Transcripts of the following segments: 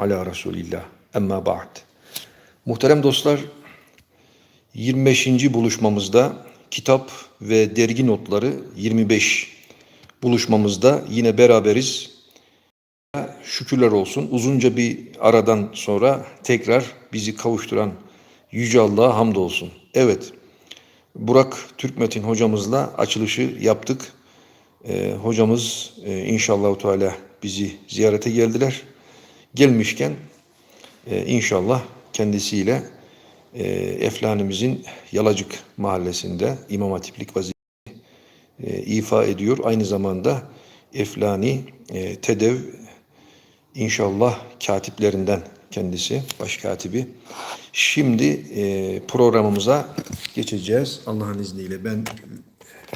ala Resulillah. Emma ba'd. Muhterem dostlar, 25. buluşmamızda kitap ve dergi notları 25 buluşmamızda yine beraberiz. Şükürler olsun. Uzunca bir aradan sonra tekrar bizi kavuşturan Yüce Allah'a hamdolsun. Evet, Burak Türkmetin hocamızla açılışı yaptık. Ee, hocamız e, inşallah Teala bizi ziyarete geldiler. Gelmişken e, inşallah kendisiyle e, Eflanimizin Yalacık mahallesinde İmam Hatiplik vazifesini e, ifa ediyor. Aynı zamanda Eflani e, Tedev inşallah katiplerinden kendisi, baş katibi. Şimdi e, programımıza geçeceğiz Allah'ın izniyle. Ben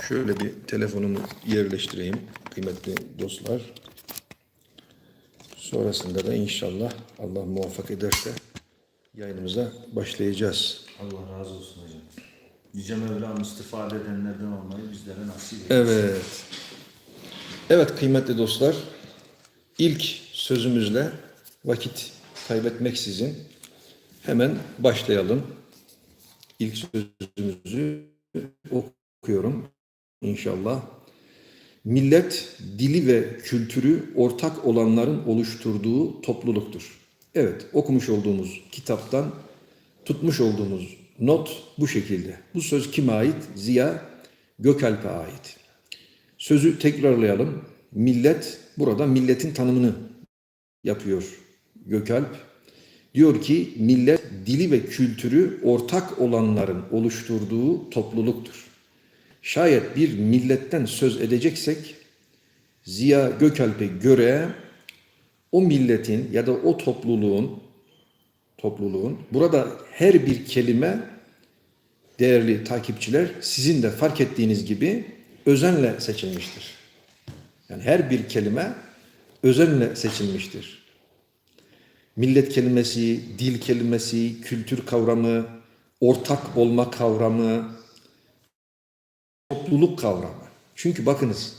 şöyle bir telefonumu yerleştireyim kıymetli dostlar. Sonrasında da inşallah Allah muvaffak ederse yayınımıza başlayacağız. Allah razı olsun hocam. Yüce Mevlam istifade edenlerden olmayı bizlere nasip eylesin. Evet. Evet kıymetli dostlar. İlk sözümüzle vakit kaybetmeksizin hemen başlayalım. İlk sözümüzü okuyorum inşallah. Millet dili ve kültürü ortak olanların oluşturduğu topluluktur. Evet, okumuş olduğumuz kitaptan tutmuş olduğumuz not bu şekilde. Bu söz kime ait? Ziya Gökalp'e ait. Sözü tekrarlayalım. Millet, burada milletin tanımını yapıyor Gökalp. Diyor ki millet dili ve kültürü ortak olanların oluşturduğu topluluktur. Şayet bir milletten söz edeceksek Ziya Gökalp'e göre o milletin ya da o topluluğun topluluğun burada her bir kelime değerli takipçiler sizin de fark ettiğiniz gibi özenle seçilmiştir. Yani her bir kelime özenle seçilmiştir. Millet kelimesi, dil kelimesi, kültür kavramı, ortak olma kavramı, topluluk kavramı. Çünkü bakınız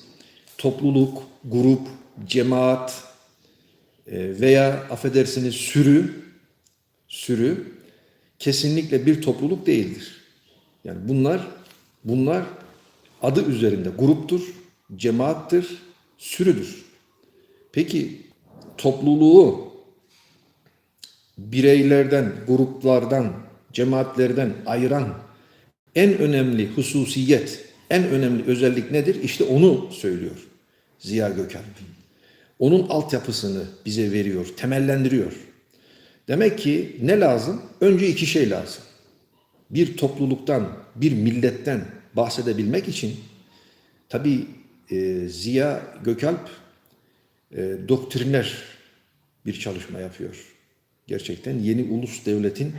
topluluk, grup, cemaat e, veya affedersiniz sürü, sürü kesinlikle bir topluluk değildir. Yani bunlar bunlar adı üzerinde gruptur, cemaattir, sürüdür. Peki topluluğu bireylerden, gruplardan, cemaatlerden ayıran en önemli hususiyet, en önemli özellik nedir? İşte onu söylüyor Ziya Gökalp. Onun altyapısını bize veriyor, temellendiriyor. Demek ki ne lazım? Önce iki şey lazım. Bir topluluktan, bir milletten bahsedebilmek için tabi e, Ziya Gökalp e, doktriner bir çalışma yapıyor. Gerçekten yeni ulus devletin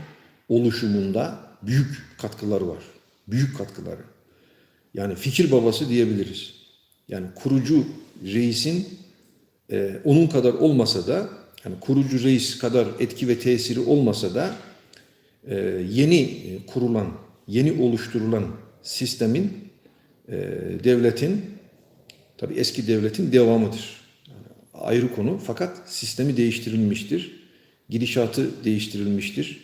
oluşumunda büyük katkıları var. Büyük katkıları. Yani fikir babası diyebiliriz. Yani kurucu reisin e, onun kadar olmasa da yani kurucu reis kadar etki ve tesiri olmasa da e, yeni kurulan, yeni oluşturulan sistemin e, devletin tabi eski devletin devamıdır. Yani ayrı konu fakat sistemi değiştirilmiştir. Gidişatı değiştirilmiştir.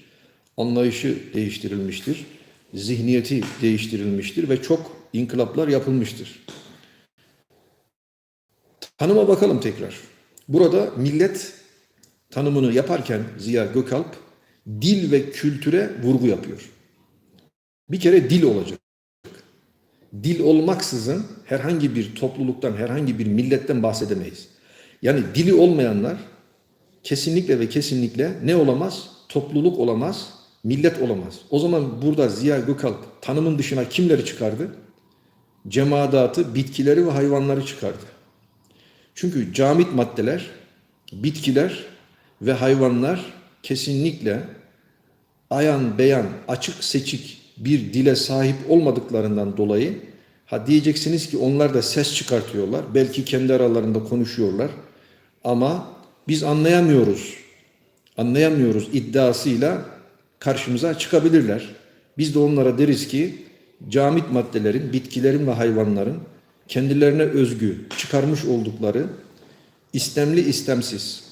Anlayışı değiştirilmiştir. Zihniyeti değiştirilmiştir ve çok inkılaplar yapılmıştır. Tanıma bakalım tekrar. Burada millet tanımını yaparken Ziya Gökalp dil ve kültüre vurgu yapıyor. Bir kere dil olacak. Dil olmaksızın herhangi bir topluluktan, herhangi bir milletten bahsedemeyiz. Yani dili olmayanlar kesinlikle ve kesinlikle ne olamaz? Topluluk olamaz, millet olamaz. O zaman burada Ziya Gökalp tanımın dışına kimleri çıkardı? Cemaatı, bitkileri ve hayvanları çıkardı. Çünkü camit maddeler, bitkiler ve hayvanlar kesinlikle ayan beyan, açık seçik bir dile sahip olmadıklarından dolayı ha diyeceksiniz ki onlar da ses çıkartıyorlar. Belki kendi aralarında konuşuyorlar. Ama biz anlayamıyoruz. Anlayamıyoruz iddiasıyla karşımıza çıkabilirler. Biz de onlara deriz ki camit maddelerin, bitkilerin ve hayvanların kendilerine özgü çıkarmış oldukları istemli istemsiz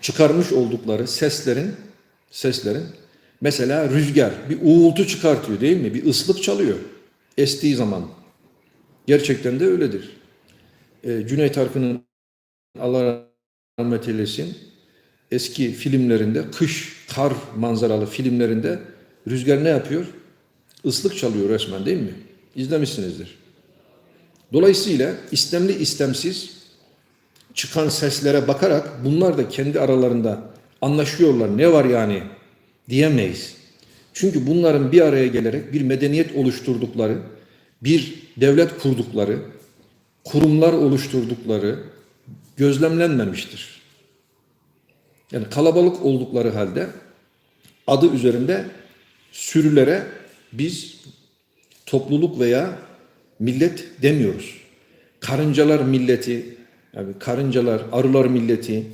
çıkarmış oldukları seslerin seslerin mesela rüzgar bir uğultu çıkartıyor değil mi? Bir ıslık çalıyor estiği zaman. Gerçekten de öyledir. Ee, Cüneyt Arkın'ın Allah rahmet eylesin eski filmlerinde kış, kar manzaralı filmlerinde rüzgar ne yapıyor? Islık çalıyor resmen değil mi? İzlemişsinizdir. Dolayısıyla istemli istemsiz çıkan seslere bakarak bunlar da kendi aralarında anlaşıyorlar. Ne var yani diyemeyiz. Çünkü bunların bir araya gelerek bir medeniyet oluşturdukları, bir devlet kurdukları, kurumlar oluşturdukları gözlemlenmemiştir. Yani kalabalık oldukları halde adı üzerinde sürülere biz topluluk veya millet demiyoruz. Karıncalar milleti, yani karıncalar, arılar milleti,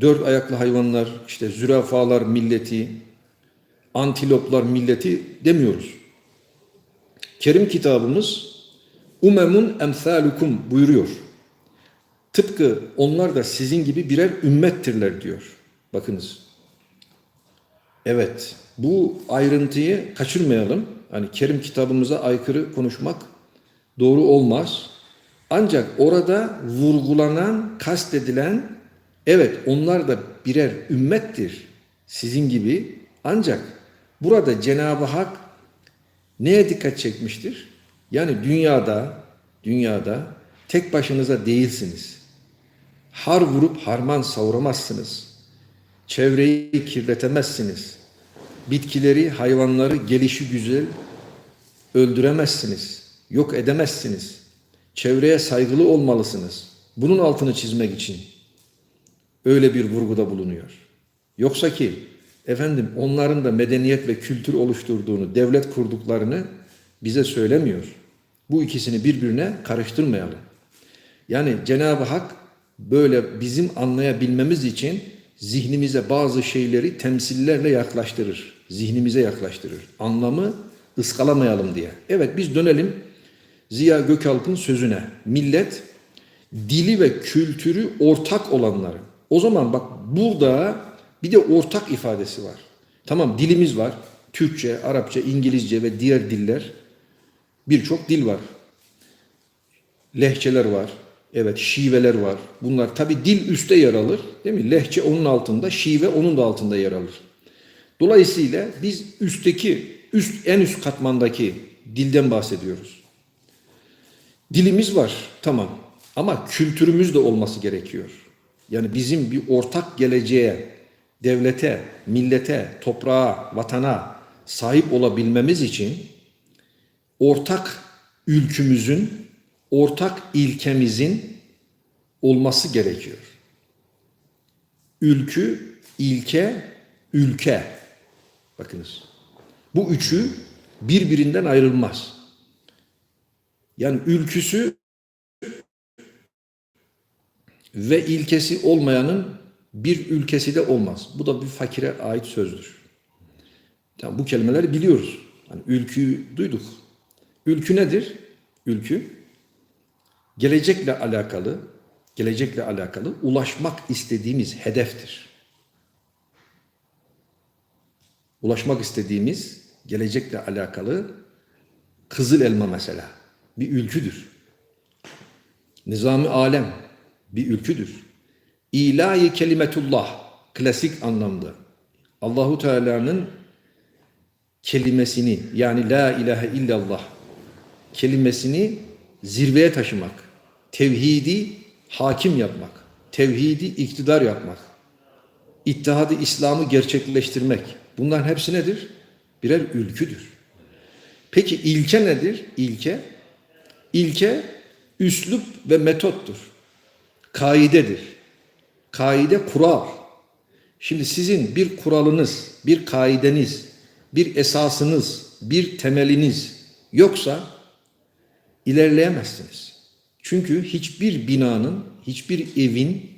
dört ayaklı hayvanlar, işte zürafalar milleti, antiloplar milleti demiyoruz. Kerim kitabımız umemun emsalukum buyuruyor. Tıpkı onlar da sizin gibi birer ümmettirler diyor. Bakınız. Evet, bu ayrıntıyı kaçırmayalım. Hani Kerim kitabımıza aykırı konuşmak doğru olmaz. Ancak orada vurgulanan, kastedilen evet onlar da birer ümmettir sizin gibi. Ancak burada Cenab-ı Hak neye dikkat çekmiştir? Yani dünyada dünyada tek başınıza değilsiniz. Har vurup harman savuramazsınız. Çevreyi kirletemezsiniz. Bitkileri, hayvanları gelişi güzel öldüremezsiniz. Yok edemezsiniz. Çevreye saygılı olmalısınız. Bunun altını çizmek için öyle bir vurguda bulunuyor. Yoksa ki efendim onların da medeniyet ve kültür oluşturduğunu, devlet kurduklarını bize söylemiyor. Bu ikisini birbirine karıştırmayalım. Yani Cenab-ı Hak böyle bizim anlayabilmemiz için zihnimize bazı şeyleri temsillerle yaklaştırır. Zihnimize yaklaştırır. Anlamı ıskalamayalım diye. Evet biz dönelim Ziya Gökalp'ın sözüne. Millet dili ve kültürü ortak olanları. O zaman bak burada bir de ortak ifadesi var. Tamam dilimiz var. Türkçe, Arapça, İngilizce ve diğer diller birçok dil var. Lehçeler var. Evet şiveler var. Bunlar tabi dil üstte yer alır. Değil mi? Lehçe onun altında, şive onun da altında yer alır. Dolayısıyla biz üstteki, üst en üst katmandaki dilden bahsediyoruz. Dilimiz var tamam ama kültürümüz de olması gerekiyor. Yani bizim bir ortak geleceğe, devlete, millete, toprağa, vatana sahip olabilmemiz için ortak ülkümüzün, ortak ilkemizin olması gerekiyor. Ülkü, ilke, ülke. Bakınız. Bu üçü birbirinden ayrılmaz. Yani ülküsü ve ilkesi olmayanın bir ülkesi de olmaz. Bu da bir fakire ait sözdür. Yani bu kelimeleri biliyoruz. Yani ülküyü duyduk. Ülkü nedir? Ülkü gelecekle alakalı, gelecekle alakalı ulaşmak istediğimiz hedeftir. Ulaşmak istediğimiz gelecekle alakalı kızıl elma mesela bir ülküdür. Nizami alem bir ülküdür. İlahi kelimetullah klasik anlamda Allahu Teala'nın kelimesini yani la ilahe illallah kelimesini zirveye taşımak, tevhidi hakim yapmak, tevhidi iktidar yapmak, ittihadı İslam'ı gerçekleştirmek. Bunların hepsi nedir? Birer ülküdür. Peki ilke nedir? İlke İlke üslup ve metottur. Kaidedir. Kaide kural. Şimdi sizin bir kuralınız, bir kaideniz, bir esasınız, bir temeliniz yoksa ilerleyemezsiniz. Çünkü hiçbir binanın, hiçbir evin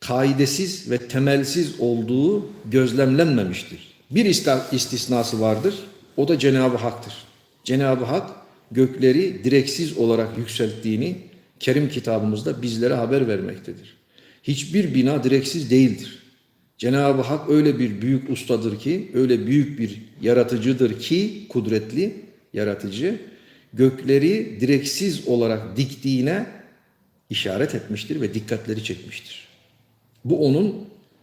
kaidesiz ve temelsiz olduğu gözlemlenmemiştir. Bir istisnası vardır. O da Cenab-ı Hak'tır. Cenab-ı Hak gökleri direksiz olarak yükselttiğini Kerim kitabımızda bizlere haber vermektedir. Hiçbir bina direksiz değildir. Cenab-ı Hak öyle bir büyük ustadır ki, öyle büyük bir yaratıcıdır ki, kudretli yaratıcı, gökleri direksiz olarak diktiğine işaret etmiştir ve dikkatleri çekmiştir. Bu onun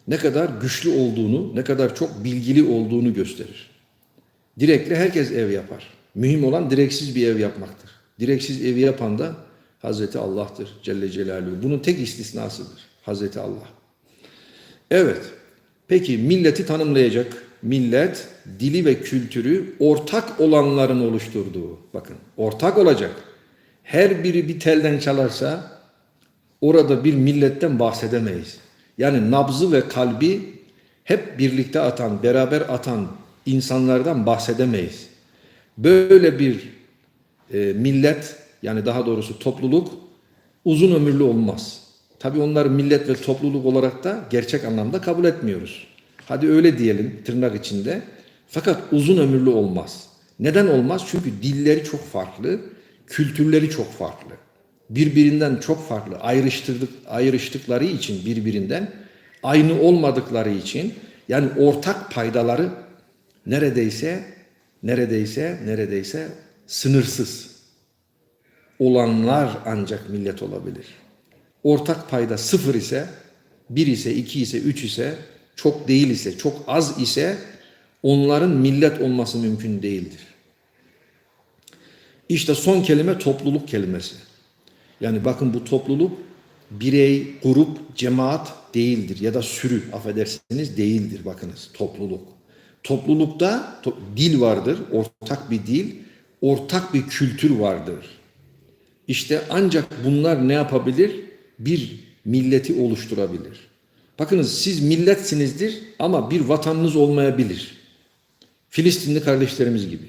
ne kadar güçlü olduğunu, ne kadar çok bilgili olduğunu gösterir. Direkli herkes ev yapar. Mühim olan direksiz bir ev yapmaktır. Direksiz evi yapan da Hazreti Allah'tır Celle Celaluhu. Bunun tek istisnasıdır. Hazreti Allah. Evet. Peki milleti tanımlayacak millet dili ve kültürü ortak olanların oluşturduğu. Bakın ortak olacak. Her biri bir telden çalarsa orada bir milletten bahsedemeyiz. Yani nabzı ve kalbi hep birlikte atan, beraber atan insanlardan bahsedemeyiz. Böyle bir e, millet yani daha doğrusu topluluk uzun ömürlü olmaz. Tabii onları millet ve topluluk olarak da gerçek anlamda kabul etmiyoruz. Hadi öyle diyelim tırnak içinde. Fakat uzun ömürlü olmaz. Neden olmaz? Çünkü dilleri çok farklı, kültürleri çok farklı. Birbirinden çok farklı ayrıştırdık, ayrıştıkları için birbirinden aynı olmadıkları için yani ortak paydaları neredeyse neredeyse neredeyse sınırsız olanlar ancak millet olabilir. Ortak payda sıfır ise, bir ise, iki ise, üç ise, çok değil ise, çok az ise onların millet olması mümkün değildir. İşte son kelime topluluk kelimesi. Yani bakın bu topluluk birey, grup, cemaat değildir ya da sürü affedersiniz değildir bakınız topluluk. Toplulukta to- dil vardır, ortak bir dil, ortak bir kültür vardır. İşte ancak bunlar ne yapabilir? Bir milleti oluşturabilir. Bakınız siz milletsinizdir ama bir vatanınız olmayabilir. Filistinli kardeşlerimiz gibi.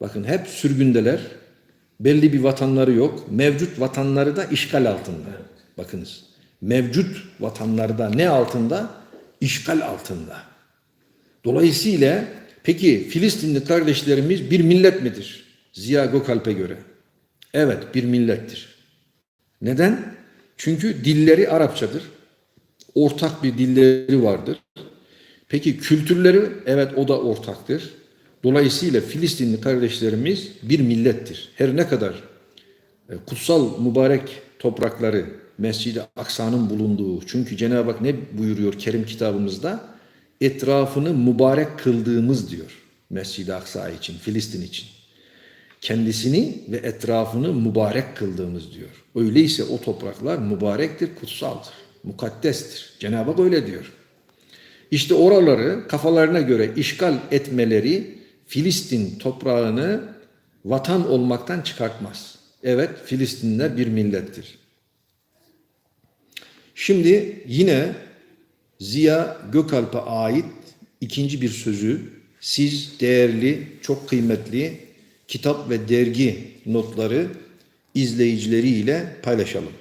Bakın hep sürgündeler. Belli bir vatanları yok. Mevcut vatanları da işgal altında. Bakınız. Mevcut vatanları da ne altında? İşgal altında. Dolayısıyla peki Filistinli kardeşlerimiz bir millet midir? Ziya Gökalp'e göre. Evet bir millettir. Neden? Çünkü dilleri Arapçadır. Ortak bir dilleri vardır. Peki kültürleri evet o da ortaktır. Dolayısıyla Filistinli kardeşlerimiz bir millettir. Her ne kadar e, kutsal mübarek toprakları Mescid-i Aksa'nın bulunduğu çünkü Cenab-ı Hak ne buyuruyor Kerim kitabımızda? Etrafını mübarek kıldığımız diyor Mescid-i Aksa için, Filistin için. Kendisini ve etrafını mübarek kıldığımız diyor. Öyleyse o topraklar mübarektir, kutsaldır, mukaddestir. Cenab-ı Hak öyle diyor. İşte oraları kafalarına göre işgal etmeleri Filistin toprağını vatan olmaktan çıkartmaz. Evet Filistinler bir millettir. Şimdi yine Ziya Gökalp'e ait ikinci bir sözü siz değerli, çok kıymetli kitap ve dergi notları izleyicileriyle paylaşalım.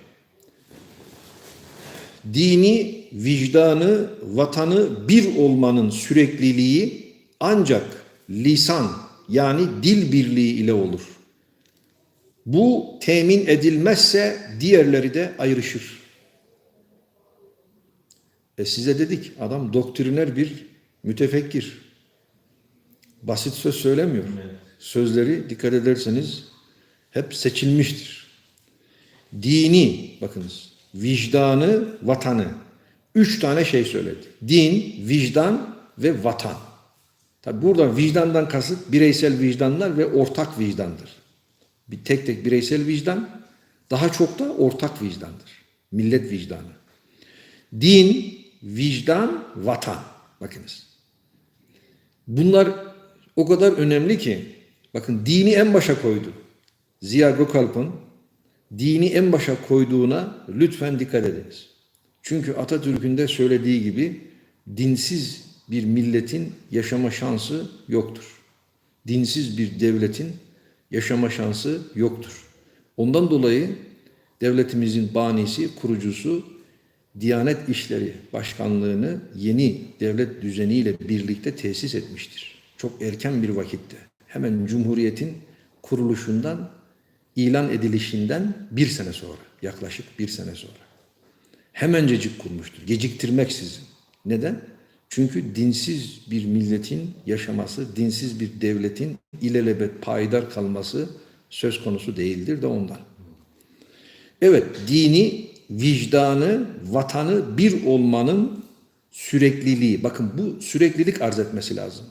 Dini, vicdanı, vatanı bir olmanın sürekliliği ancak lisan yani dil birliği ile olur. Bu temin edilmezse diğerleri de ayrışır. E size dedik adam doktriner bir mütefekkir. Basit söz söylemiyor. Sözleri dikkat ederseniz hep seçilmiştir. Dini bakınız vicdanı, vatanı. Üç tane şey söyledi. Din, vicdan ve vatan. Tabi burada vicdandan kasıt bireysel vicdanlar ve ortak vicdandır. Bir tek tek bireysel vicdan, daha çok da ortak vicdandır. Millet vicdanı. Din, vicdan, vatan. Bakınız. Bunlar o kadar önemli ki, bakın dini en başa koydu. Ziya Gökalp'ın dini en başa koyduğuna lütfen dikkat ediniz. Çünkü Atatürk'ün de söylediği gibi dinsiz bir milletin yaşama şansı yoktur. Dinsiz bir devletin yaşama şansı yoktur. Ondan dolayı devletimizin banisi, kurucusu Diyanet İşleri Başkanlığını yeni devlet düzeniyle birlikte tesis etmiştir. Çok erken bir vakitte. Hemen Cumhuriyet'in kuruluşundan ilan edilişinden bir sene sonra, yaklaşık bir sene sonra. Hemencecik kurmuştur. Geciktirmeksizin. Neden? Çünkü dinsiz bir milletin yaşaması, dinsiz bir devletin ilelebet payidar kalması söz konusu değildir de ondan. Evet, dini, vicdanı, vatanı bir olmanın sürekliliği. Bakın bu süreklilik arz etmesi lazım.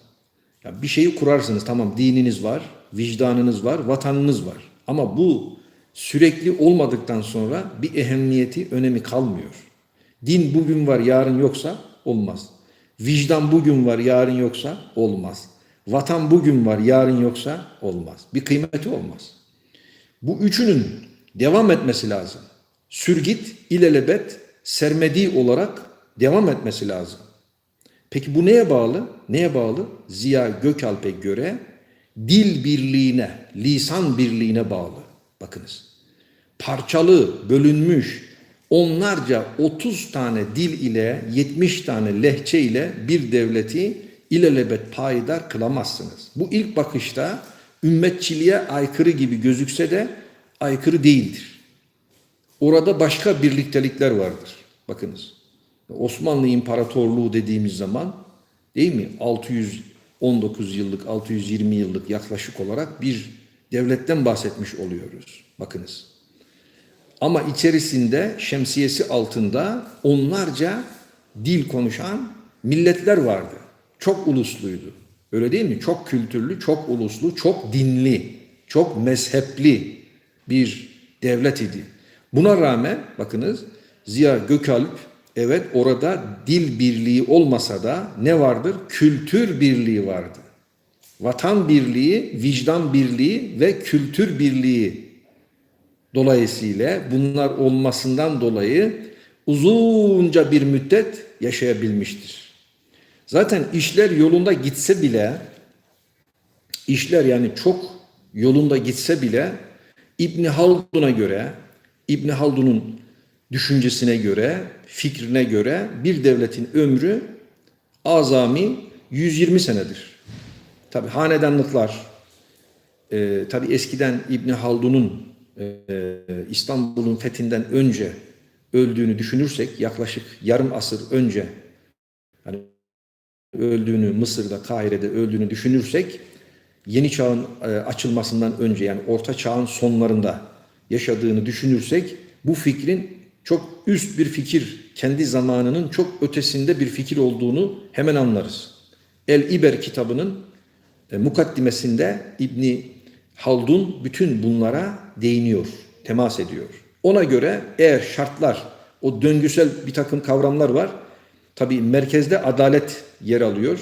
Ya bir şeyi kurarsınız tamam dininiz var, vicdanınız var, vatanınız var. Ama bu sürekli olmadıktan sonra bir ehemmiyeti, önemi kalmıyor. Din bugün var, yarın yoksa olmaz. Vicdan bugün var, yarın yoksa olmaz. Vatan bugün var, yarın yoksa olmaz. Bir kıymeti olmaz. Bu üçünün devam etmesi lazım. Sürgit, ilelebet, sermedi olarak devam etmesi lazım. Peki bu neye bağlı? Neye bağlı? Ziya Gökalp'e göre dil birliğine, lisan birliğine bağlı. Bakınız. Parçalı, bölünmüş onlarca 30 tane dil ile 70 tane lehçe ile bir devleti ilelebet payidar kılamazsınız. Bu ilk bakışta ümmetçiliğe aykırı gibi gözükse de aykırı değildir. Orada başka birliktelikler vardır. Bakınız. Osmanlı İmparatorluğu dediğimiz zaman değil mi? 619 yıllık, 620 yıllık yaklaşık olarak bir devletten bahsetmiş oluyoruz. Bakınız. Ama içerisinde şemsiyesi altında onlarca dil konuşan milletler vardı. Çok ulusluydu. Öyle değil mi? Çok kültürlü, çok uluslu, çok dinli, çok mezhepli bir devlet idi. Buna rağmen bakınız Ziya Gökalp evet orada dil birliği olmasa da ne vardır? Kültür birliği vardı. Vatan birliği, vicdan birliği ve kültür birliği dolayısıyla bunlar olmasından dolayı uzunca bir müddet yaşayabilmiştir. Zaten işler yolunda gitse bile işler yani çok yolunda gitse bile İbn Haldun'a göre İbn Haldun'un düşüncesine göre, fikrine göre bir devletin ömrü azami 120 senedir. Tabi hanedanlıklar, e, tabi eskiden İbn Haldun'un e, İstanbul'un fethinden önce öldüğünü düşünürsek yaklaşık yarım asır önce hani öldüğünü Mısır'da Kahire'de öldüğünü düşünürsek yeni çağın e, açılmasından önce yani orta çağın sonlarında yaşadığını düşünürsek bu fikrin çok üst bir fikir, kendi zamanının çok ötesinde bir fikir olduğunu hemen anlarız. El İber kitabının e, mukaddimesinde İbni Haldun bütün bunlara değiniyor, temas ediyor. Ona göre eğer şartlar, o döngüsel bir takım kavramlar var. Tabi merkezde adalet yer alıyor.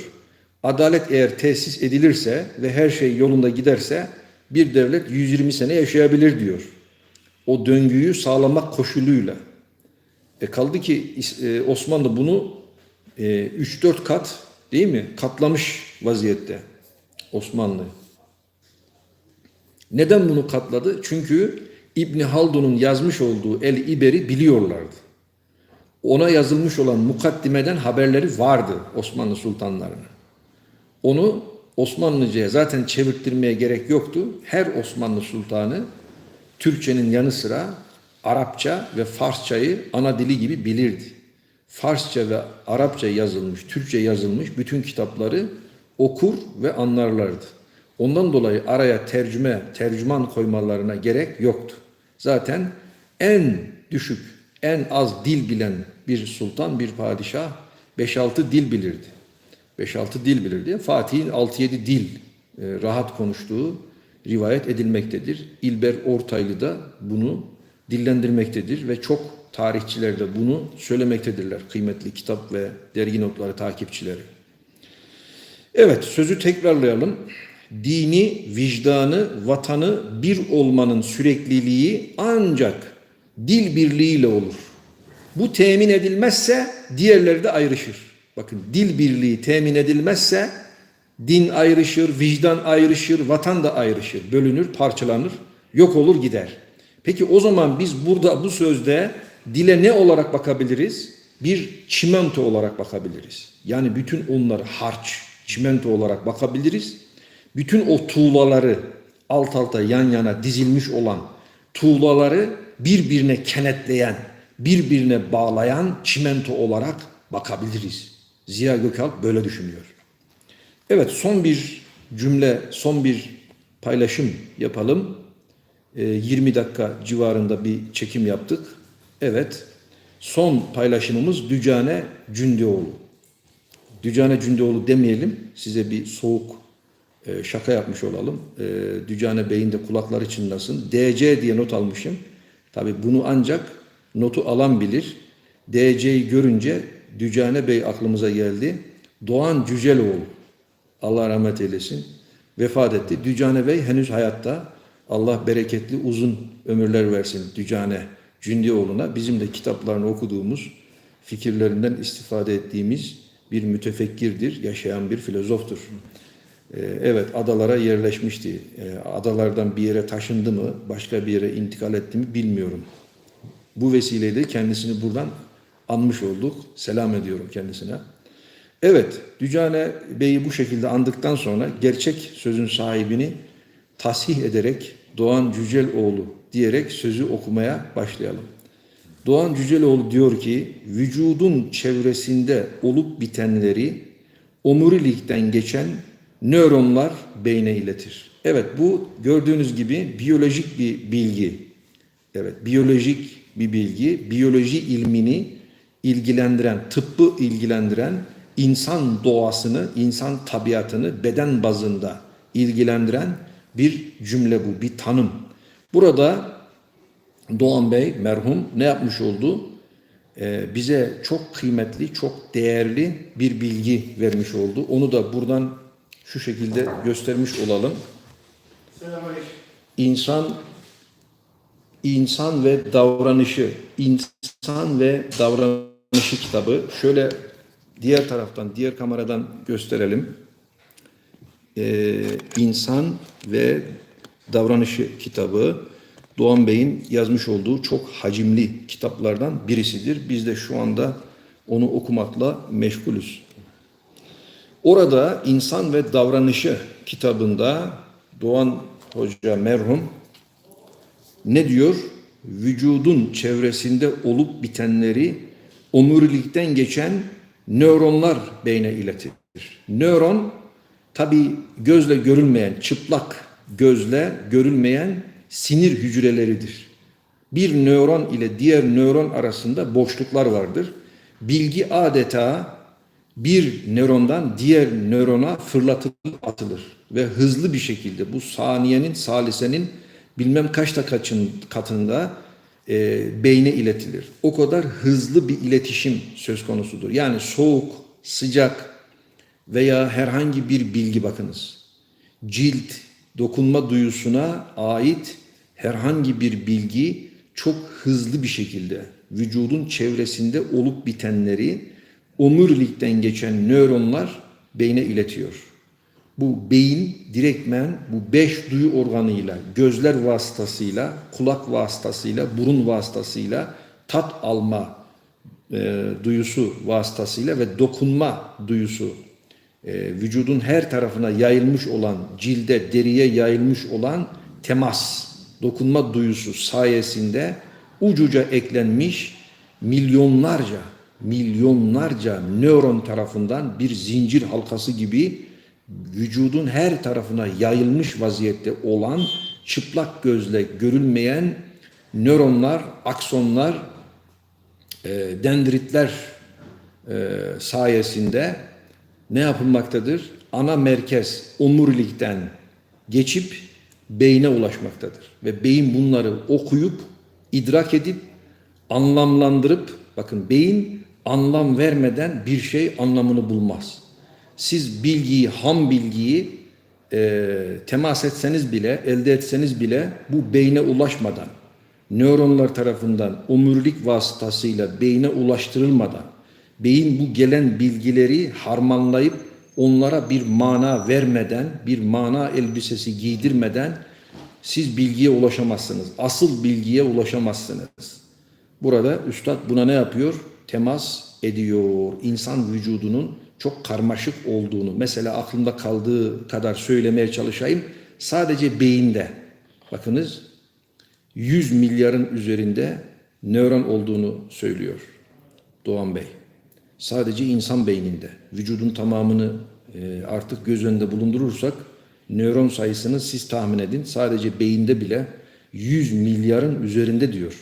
Adalet eğer tesis edilirse ve her şey yolunda giderse bir devlet 120 sene yaşayabilir diyor. O döngüyü sağlamak koşuluyla. E kaldı ki e, Osmanlı bunu e, 3-4 kat değil mi katlamış vaziyette Osmanlı. Neden bunu katladı? Çünkü İbni Haldun'un yazmış olduğu El İber'i biliyorlardı. Ona yazılmış olan mukaddimeden haberleri vardı Osmanlı sultanlarının. Onu Osmanlıca'ya zaten çevirttirmeye gerek yoktu. Her Osmanlı sultanı Türkçenin yanı sıra Arapça ve Farsçayı ana dili gibi bilirdi. Farsça ve Arapça yazılmış, Türkçe yazılmış bütün kitapları okur ve anlarlardı. Ondan dolayı araya tercüme, tercüman koymalarına gerek yoktu. Zaten en düşük, en az dil bilen bir sultan, bir padişah 5-6 dil bilirdi. 5-6 dil bilirdi. Fatih'in 6-7 dil e, rahat konuştuğu rivayet edilmektedir. İlber Ortaylı da bunu dillendirmektedir ve çok tarihçiler de bunu söylemektedirler. Kıymetli kitap ve dergi notları takipçileri. Evet sözü tekrarlayalım. Dini, vicdanı, vatanı bir olmanın sürekliliği ancak dil birliğiyle olur. Bu temin edilmezse diğerleri de ayrışır. Bakın dil birliği temin edilmezse din ayrışır, vicdan ayrışır, vatan da ayrışır, bölünür, parçalanır, yok olur gider. Peki o zaman biz burada bu sözde dile ne olarak bakabiliriz? Bir çimento olarak bakabiliriz. Yani bütün onları harç, çimento olarak bakabiliriz. Bütün o tuğlaları alt alta yan yana dizilmiş olan tuğlaları birbirine kenetleyen, birbirine bağlayan çimento olarak bakabiliriz. Ziya Gökalp böyle düşünüyor. Evet son bir cümle, son bir paylaşım yapalım. Ee, 20 dakika civarında bir çekim yaptık. Evet son paylaşımımız Dücane Cündioğlu. Dücane Cündioğlu demeyelim. Size bir soğuk e, şaka yapmış olalım. E, Dücane Bey'in de kulakları çınlasın. DC diye not almışım. Tabi bunu ancak notu alan bilir. DC'yi görünce Dücane Bey aklımıza geldi. Doğan Cüceloğlu. Allah rahmet eylesin. Vefat etti. Dücane Bey henüz hayatta. Allah bereketli uzun ömürler versin Dücane Cündioğlu'na. Bizim de kitaplarını okuduğumuz, fikirlerinden istifade ettiğimiz bir mütefekkirdir, yaşayan bir filozoftur. Ee, Evet, adalara yerleşmişti. Ee, Adalardan bir yere taşındı mı, başka bir yere intikal etti mi bilmiyorum. Bu vesileyle kendisini buradan anmış olduk. Selam ediyorum kendisine. Evet, Dücane Bey'i bu şekilde andıktan sonra gerçek sözün sahibini tasih ederek Doğan Cüceloğlu diyerek sözü okumaya başlayalım. Doğan Cüceloğlu diyor ki, vücudun çevresinde olup bitenleri omurilikten geçen nöronlar beyne iletir. Evet bu gördüğünüz gibi biyolojik bir bilgi. Evet biyolojik bir bilgi, biyoloji ilmini ilgilendiren, tıbbı ilgilendiren, insan doğasını, insan tabiatını beden bazında ilgilendiren bir cümle bu, bir tanım. Burada Doğan Bey merhum ne yapmış oldu? Ee, bize çok kıymetli, çok değerli bir bilgi vermiş oldu. Onu da buradan şu şekilde göstermiş olalım. İnsan İnsan ve davranışı, İnsan ve davranışı kitabı. Şöyle diğer taraftan, diğer kameradan gösterelim. Ee, İnsan ve davranışı kitabı. Doğan Bey'in yazmış olduğu çok hacimli kitaplardan birisidir. Biz de şu anda onu okumakla meşgulüz. Orada İnsan ve Davranışı kitabında Doğan Hoca merhum ne diyor? Vücudun çevresinde olup bitenleri omurilikten geçen nöronlar beyne iletir. Nöron tabi gözle görülmeyen, çıplak gözle görülmeyen sinir hücreleridir. Bir nöron ile diğer nöron arasında boşluklar vardır. Bilgi adeta bir nörondan diğer nörona fırlatılıp atılır ve hızlı bir şekilde bu saniyenin salisenin bilmem kaçta kaçın katında e, beyne iletilir. O kadar hızlı bir iletişim söz konusudur. Yani soğuk, sıcak veya herhangi bir bilgi bakınız. Cilt, dokunma duyusuna ait herhangi bir bilgi çok hızlı bir şekilde vücudun çevresinde olup bitenleri omurilikten geçen nöronlar beyne iletiyor. Bu beyin direktmen bu beş duyu organıyla, gözler vasıtasıyla, kulak vasıtasıyla, burun vasıtasıyla, tat alma e, duyusu vasıtasıyla ve dokunma duyusu e, vücudun her tarafına yayılmış olan, cilde, deriye yayılmış olan temas, dokunma duyusu sayesinde ucuca eklenmiş milyonlarca, milyonlarca nöron tarafından bir zincir halkası gibi vücudun her tarafına yayılmış vaziyette olan çıplak gözle görülmeyen nöronlar, aksonlar, e, dendritler e, sayesinde ne yapılmaktadır? Ana merkez omurilikten geçip beyne ulaşmaktadır. Ve beyin bunları okuyup, idrak edip, anlamlandırıp, bakın beyin anlam vermeden bir şey anlamını bulmaz. Siz bilgiyi, ham bilgiyi e, temas etseniz bile, elde etseniz bile bu beyne ulaşmadan, nöronlar tarafından omurilik vasıtasıyla beyne ulaştırılmadan, beyin bu gelen bilgileri harmanlayıp onlara bir mana vermeden, bir mana elbisesi giydirmeden siz bilgiye ulaşamazsınız. Asıl bilgiye ulaşamazsınız. Burada üstad buna ne yapıyor? Temas ediyor. İnsan vücudunun çok karmaşık olduğunu, mesela aklımda kaldığı kadar söylemeye çalışayım. Sadece beyinde, bakınız 100 milyarın üzerinde nöron olduğunu söylüyor Doğan Bey. Sadece insan beyninde. Vücudun tamamını e, artık göz önünde bulundurursak nöron sayısını siz tahmin edin. Sadece beyinde bile 100 milyarın üzerinde diyor.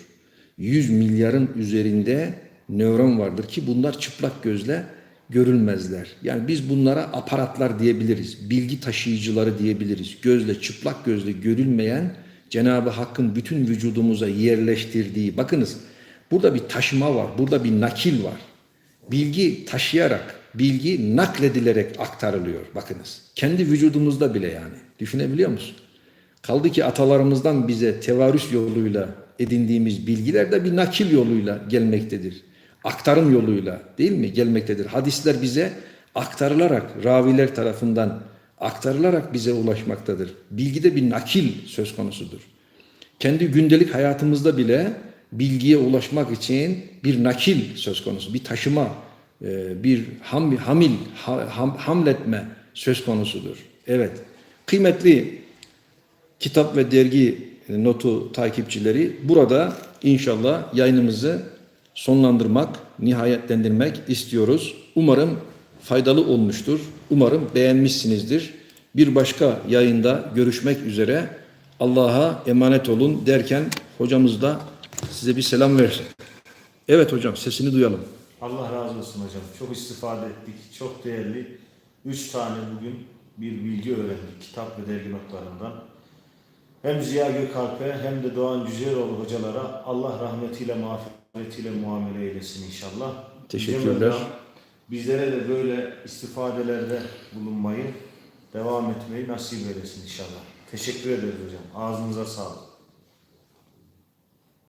100 milyarın üzerinde nöron vardır ki bunlar çıplak gözle görülmezler. Yani biz bunlara aparatlar diyebiliriz. Bilgi taşıyıcıları diyebiliriz. Gözle çıplak gözle görülmeyen Cenab-ı Hakk'ın bütün vücudumuza yerleştirdiği bakınız burada bir taşıma var. Burada bir nakil var. Bilgi taşıyarak, bilgi nakledilerek aktarılıyor. Bakınız. Kendi vücudumuzda bile yani. Düşünebiliyor musun? Kaldı ki atalarımızdan bize tevarüs yoluyla edindiğimiz bilgiler de bir nakil yoluyla gelmektedir. Aktarım yoluyla değil mi gelmektedir. Hadisler bize aktarılarak raviler tarafından aktarılarak bize ulaşmaktadır. Bilgide bir nakil söz konusudur. Kendi gündelik hayatımızda bile bilgiye ulaşmak için bir nakil söz konusu, bir taşıma, e, bir ham, hamil, ha- ham- hamletme söz konusudur. Evet, kıymetli kitap ve dergi notu takipçileri burada inşallah yayınımızı sonlandırmak, nihayetlendirmek istiyoruz. Umarım faydalı olmuştur. Umarım beğenmişsinizdir. Bir başka yayında görüşmek üzere. Allah'a emanet olun derken hocamız da size bir selam versin. Evet hocam sesini duyalım. Allah razı olsun hocam. Çok istifade ettik. Çok değerli. Üç tane bugün bir bilgi öğrendik kitap ve dergi notlarından. Hem Ziya Gökalp'e hem de Doğan Cüceloğlu hocalara Allah rahmetiyle, mağfiretiyle muamele eylesin inşallah. Teşekkürler. Bizlere de böyle istifadelerde bulunmayı, devam etmeyi nasip eylesin inşallah. Teşekkür ederiz hocam. Ağzınıza sağlık.